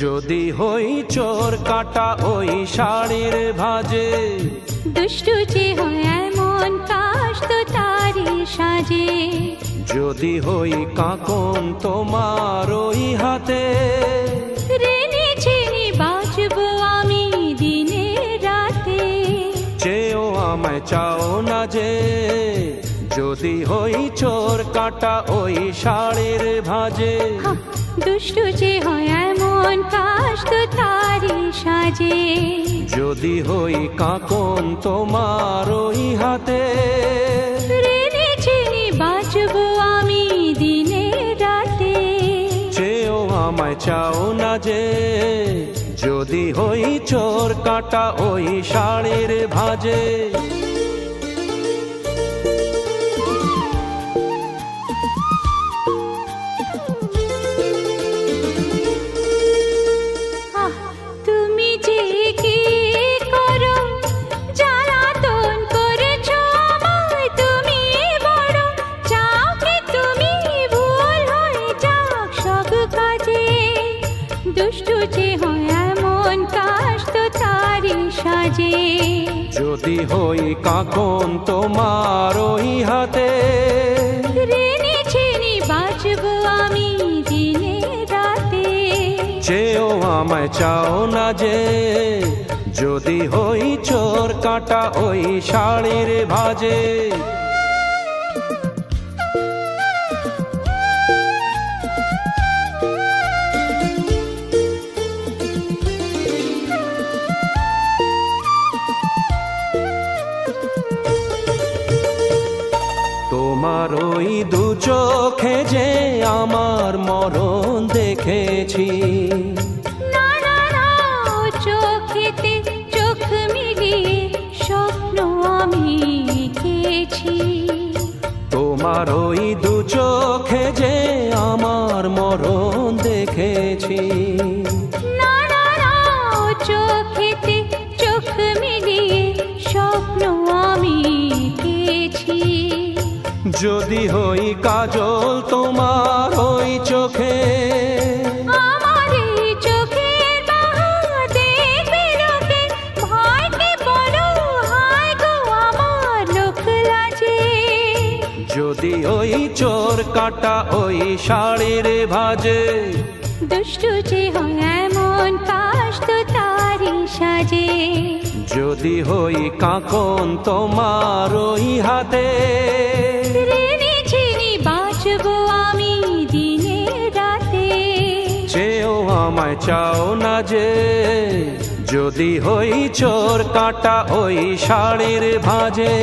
যদি হই চোর কাটা ওই শাড়ির ভাজে। দুষ্টু যে হয় এমন কাশ তো তারি সাজে। যদি হই কাকন তোমার ওই হাতে। রেনে ছেনে বাঁচবো আমি দিনে রাতে। চেয়েও আমায় চাও না যে যদি হই চোর কাটা ওই শাড়ির ভাজে। দুষ্টু যে হয় এমন কাশ তো তারি সাজে। যদি হই কাকন তোমার ওই হাতে। ছেনে আমি দিনে রাতে। চেয়েও আমায় চাও না যে যদি হই চোর কাটা ওই শাড়ির ভাজে। দুষ্টু যে হয় এমন কাশ তো তারি সাজে। যদি হই কাকন তোমার ওই হাতে। রেনে ছেনে বাঁচবো আমি দিনে রাতে। চেয়েও আমায় চাও না যে যদি হই চোর কাটা ওই শাড়ির ভাজে। তোমার ওই দু চোখে যে আমার মরণ দেখেছি। চোখেতে চোখ মিলিয়ে স্বপ্ন আমি এঁকেছি তোমার ওই দু চোখে যে আমার মরণ দেখেছি। যদি হই কাজল তোমার ওই চোখে। যদি ওই চোর কাটা ওই শাড়ির ভাজে। দুষ্টু যে হয় এমন কাশ তো তারি সাজে। যদি হই কাকন তোমার ওই হাতে। আমায় চাও না যে যদি হই চোর কাটা ওই শাড়ির ভাজে।